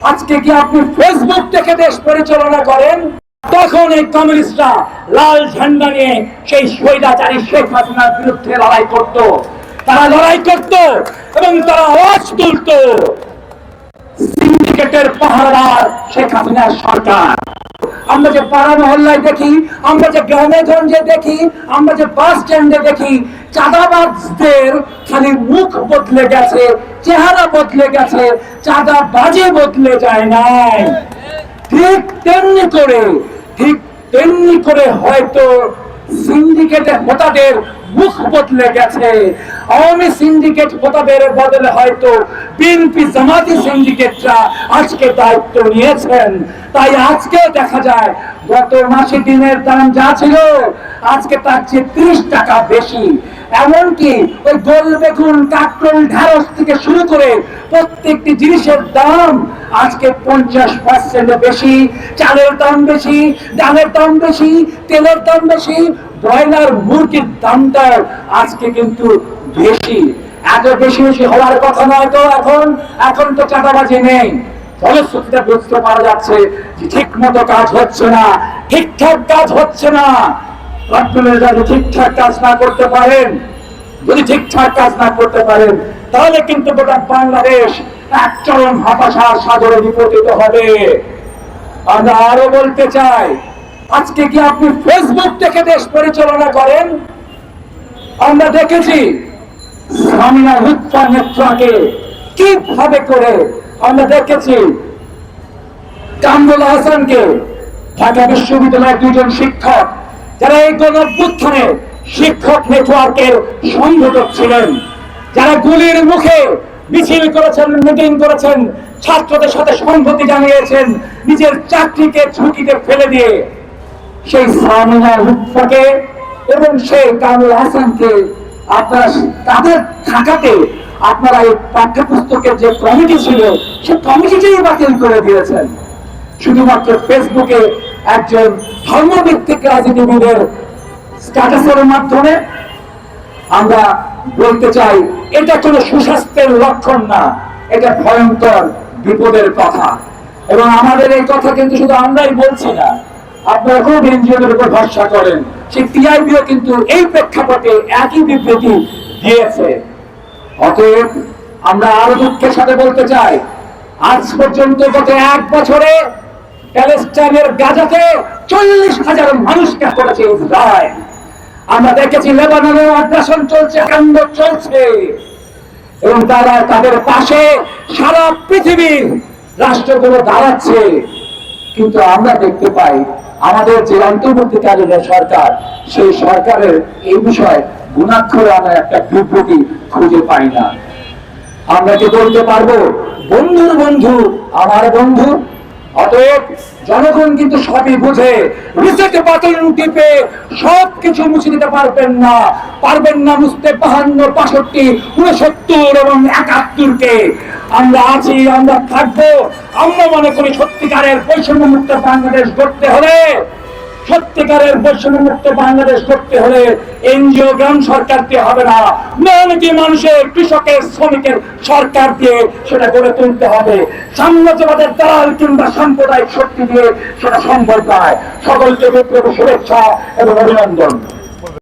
আজকে কি আপনি ফেসবুক থেকে দেশ পরিচালনা করেন? তখন এই কমিউনিস্টরা লাল ঝান্ডা নিয়ে সেই স্বৈরাচারী শেখ হাসিনার বিরুদ্ধে লড়াই করত। তারা লড়াই করত এবং তারা আওয়াজ তুলত। সিন্ডিকেটের পাহারাদার শেখ হাসিনার সরকার। আমরা যে পাড়া মহল্লায় দেখি, আমরা যে গ্রামে গঞ্জে দেখি, আমরা যে বাস স্ট্যান্ডে দেখি চাঁদাবাজদের খালি মুখ বদলে গেছে, চেহারা বদলে গেছে চাঁদা বাজে বদলে যায় নাই। ঠিক তেমনি করে, ঠিক তেমনি করে হয়তো সিন্ডিকেটের হোতাদের মুখ বদলে গেছে। আওয়ামী সিন্ডিকেট হোতাদের বদলে হয়তো বিএনপি জামাতি সিন্ডিকেটরা আজকে দায়িত্ব নিয়েছেন। তাই আজকে দেখা যায়, গত মাসে দিনের দাম যা ছিল, আজকে তার চেয়ে ত্রিশ টাকা বেশি। এমনকি ওই গোল বেগুন, কাকরোল, ঢেঁড়স থেকে শুরু করে প্রত্যেকটি জিনিসের দাম আজকে পঞ্চাশ পার্সেন্ট বেশি। চালের দাম বেশি, ডালের দাম বেশি, তেলের দাম বেশি ব্রয়লার মুরগির দামটা আজকে কিন্তু বেশি। এত বেশি বেশি হওয়ার কথা নয় তো এখন। এখন তো চাঁদাবাজি নেই। ফলশ্রুতিতে বুঝতে পারা যাচ্ছে যে ঠিক মতো কাজ হচ্ছে না, ঠিকঠাক কাজ হচ্ছে না। যদি ঠিকঠাক কাজ না করতে পারেন, যদি ঠিকঠাক কাজ না করতে পারেন, তাহলে কিন্তু গোটা বাংলাদেশ এক চরম হতাশার সাগরে বিপতিত হবে। আমরা আরও বলতে চাই আজকে কি আপনি ফেসবুক থেকে দেশ পরিচালনা করেন? আমরা দেখেছি নেত্রাকে কীভাবে করে আমরা দেখেছি কামরুল হাসানকে ঢাকা বিশ্ববিদ্যালয়ের দুজন শিক্ষক, যারা এই শিক্ষক নেটওয়ার্কের সংগঠক ছিলেন, যারা গুলির মুখে মিছিল করেছেন, মিটিং করেছেন, ছাত্রদের সাথে সংহতি জানিয়েছেন, নিজের চাকরিকে ঝুঁকিতে ফেলে দিয়ে সেই সামিনা লুৎফাকে এবং সেই কামরুল হাসানকে আপনারা তাদের থাকাতে আপনারা এই পাঠ্যপুস্তকের যে কমিটি ছিল, সে কমিটিটাই বাতিল করে দিয়েছেন। শুধুমাত্র ফেসবুকে একজন ধর্মভিত্তিক রাজনীতিবিদের স্ট্যাটাসের মাধ্যমে আমরা বলতে চাই, এটা কোনো সুস্বাস্থ্যের লক্ষণ না, এটা ভয়ঙ্কর বিপদের কথা। এবং আমাদের এই কথা কিন্তু শুধু আমরাই বলছি না আপনারা খুব এনজিওদের উপর ভরসা করেন? সেই কিন্তু এই প্রেক্ষাপটে একই বিবৃতি দিয়েছে। অতএব আমরা আরও দুঃখের সাথে বলতে চাই, আজ পর্যন্ত গত এক বছরে প্যালেস্টাইনের গাজাতে চল্লিশ হাজার মানুষকে করেছে ইসরায়েল। আমরা দেখেছি লেবাননে আগ্রাসন চলছে, কাণ্ড চলছে। এবং তারা তাদের পাশে সারা পৃথিবীর রাষ্ট্রগুলো দাঁড়াচ্ছে। কিন্তু আমরা দেখতে পাই আমাদের যে অন্তর্বর্তীকালীন সরকার, সেই সরকারের এই বিষয়ে গুণাক্ষরে আমরা একটা বিবৃতি খুঁজে পাই না। আমরা কি বলতে পারব? বন্ধুর বন্ধু, আমার বন্ধু। অতএব জনগণ কিন্তু সবই বুঝে, রিসেট বাটন টিপে সব কিছু মুছে দিতে পারবেন না। পারবেন না মুছতে বাহান্ন, বাষট্টি, উনসত্তর এবং একাত্তরকে। আমরা আছি, আমরা থাকব। আমরা মনে করি সত্যিকারের বৈষম্য মুক্ত বাংলাদেশ গড়তে হলে, সত্যিকারের বৈষম্য মুক্ত বাংলাদেশ করতে হলে এনজিও, গ্রাম সরকার দিয়ে হবে না। মেহনতি মানুষের, কৃষকের, শ্রমিকের সরকার দিয়ে সেটা গড়ে তুলতে হবে। সাম্রাজ্যবাদের দালাল কিংবা সাম্প্রদায়িক শক্তি দিয়ে সেটা সম্ভব নয়। সকলকে বিপ্লবী শুভেচ্ছা এবং অভিনন্দন।